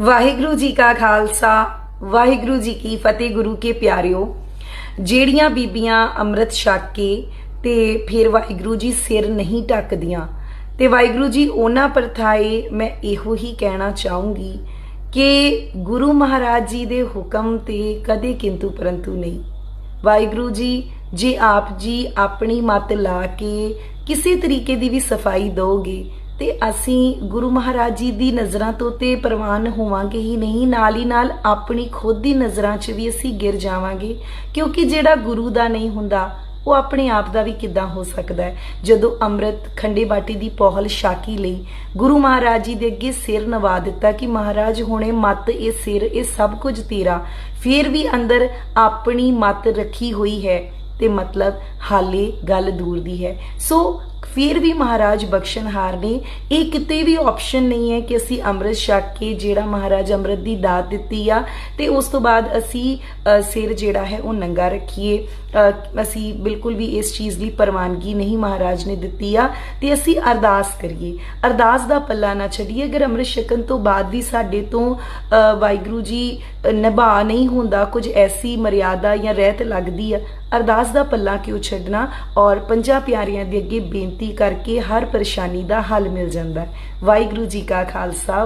ਵਾਹਿਗੁਰੂ ਜੀ ਕਾ ਖਾਲਸਾ, ਵਾਹਿਗੁਰੂ ਜੀ ਕੀ ਫਤਿਹ ਗੁਰੂ ਕੇ ਪਿਆਰਿਓ। ਜਿਹੜੀਆਂ ਬੀਬੀਆਂ ਅੰਮ੍ਰਿਤ ਛਕ ਕੇ ਤੇ ਫਿਰ ਵਾਹਿਗੁਰੂ ਜੀ ਸਿਰ ਨਹੀਂ ਟੱਕਦੀਆਂ ਤੇ ਵਾਹਿਗੁਰੂ ਜੀ ਉਹਨਾਂ ਪਰਥਾਏ ਮੈਂ ਇਹੋ ਹੀ ਕਹਿਣਾ ਚਾਹੂੰਗੀ ਕਿ ਗੁਰੂ ਮਹਾਰਾਜ ਜੀ ਦੇ ਹੁਕਮ ਤੇ ਕਦੇ ਕਿੰਤੂ ਪਰੰਤੂ ਨਹੀਂ। ਵਾਹਿਗੁਰੂ ਜੀ, ਜੇ ਆਪ ਜੀ ਆਪਣੀ ਮਤ ਲਾ ਕੇ ਕਿਸੇ ਤਰੀਕੇ ਦੀ ਵੀ ਸਫ਼ਾਈ ਦਿਓਗੇ ਤੇ ਅਸੀਂ ਗੁਰੂ ਮਹਾਰਾਜ ਜੀ ਦੀ ਨਜ਼ਰਾਂ ਤੋਂ ਤੇ ਪ੍ਰਵਾਨ ਹੋਵਾਂਗੇ ਹੀ ਨਹੀਂ, ਨਾਲ ਹੀ ਨਾਲ ਆਪਣੀ ਖੁਦ ਦੀ ਨਜ਼ਰਾਂ 'ਚ ਵੀ ਅਸੀਂ ਗਿਰ ਜਾਵਾਂਗੇ, ਕਿਉਂਕਿ ਜਿਹੜਾ ਗੁਰੂ ਦਾ ਨਹੀਂ ਹੁੰਦਾ, ਉਹ ਆਪਣੇ ਆਪ ਦਾ ਵੀ ਕਿੱਦਾਂ ਹੋ ਸਕਦਾ ਹੈ? ਜਦੋਂ ਅੰਮ੍ਰਿਤ ਖੰਡੇ ਬਾਟੀ ਦੀ ਪੋਹਲ ਸ਼ਾਕੀ ਲਈ ਗੁਰੂ ਮਹਾਰਾਜ ਜੀ ਦੇ ਅੱਗੇ ਸਿਰ ਨਵਾ ਦਿੱਤਾ ਕਿ ਮਹਾਰਾਜ ਹੁਣੇ ਮਤ ਇਹ ਸਿਰ, ਇਹ ਸਭ ਕੁਝ ਤੇਰਾ, ਫਿਰ ਵੀ ਅੰਦਰ ਆਪਣੀ ਮਤ ਰੱਖੀ ਹੋਈ ਹੈ ਤੇ ਮਤਲਬ ਹਾਲੇ ਗੱਲ ਦੂਰ ਦੀ ਹੈ। ਸੋ ਫਿਰ ਵੀ ਮਹਾਰਾਜ ਬਖਸ਼ਣਹਾਰ ਨੇ। ਇਹ ਕਿਤੇ ਵੀ ਆਪਸ਼ਨ ਨਹੀਂ ਹੈ ਕਿ ਅਸੀਂ ਅੰਮ੍ਰਿਤ ਛਕ ਕੇ ਜਿਹੜਾ ਮਹਾਰਾਜ ਅੰਮ੍ਰਿਤ ਦੀ ਦਾਤ ਦਿੱਤੀ ਆ, ਤੇ ਉਸ ਤੋਂ ਬਾਅਦ ਅਸੀਂ ਸਿਰ ਜਿਹੜਾ ਹੈ ਉਹ ਨੰਗਾ ਰੱਖੀਏ। ਅਸੀਂ ਬਿਲਕੁਲ ਵੀ ਇਸ ਚੀਜ਼ ਦੀ ਪ੍ਰਵਾਨਗੀ ਨਹੀਂ ਮਹਾਰਾਜ ਨੇ ਦਿੱਤੀ ਆ, ਤੇ ਅਸੀਂ ਅਰਦਾਸ ਕਰੀਏ। ਅਰਦਾਸ ਦਾ ਪੱਲਾ ਨਾ ਛੱਡੀਏ। ਅਗਰ ਅੰਮ੍ਰਿਤ ਛਕਣ ਤੋਂ ਬਾਅਦ ਵੀ ਸਾਡੇ ਤੋਂ ਵਾਹਿਗੁਰੂ ਜੀ ਨਿਭਾ ਨਹੀਂ ਹੁੰਦਾ, ਕੁਝ ਐਸੀ ਮਰਿਆਦਾ ਜਾਂ ਰਹਿਤ ਲੱਗਦੀ ਆ, ਅਰਦਾਸ ਦਾ ਪੱਲਾ ਕਿਉਂ ਛੱਡਣਾ? ਔਰ ਪੰਜਾਂ ਪਿਆਰਿਆਂ ਦੇ ਅੱਗੇ ਬੇਨਤੀ ਬੇਨਤੀ ਕਰਕੇ ਹਰ ਪਰੇਸ਼ਾਨੀ ਦਾ ਹੱਲ ਮਿਲ ਜਾਂਦਾ ਹੈ। ਵਾਹਿਗੁਰੂ ਜੀ ਕਾ ਖਾਲਸਾ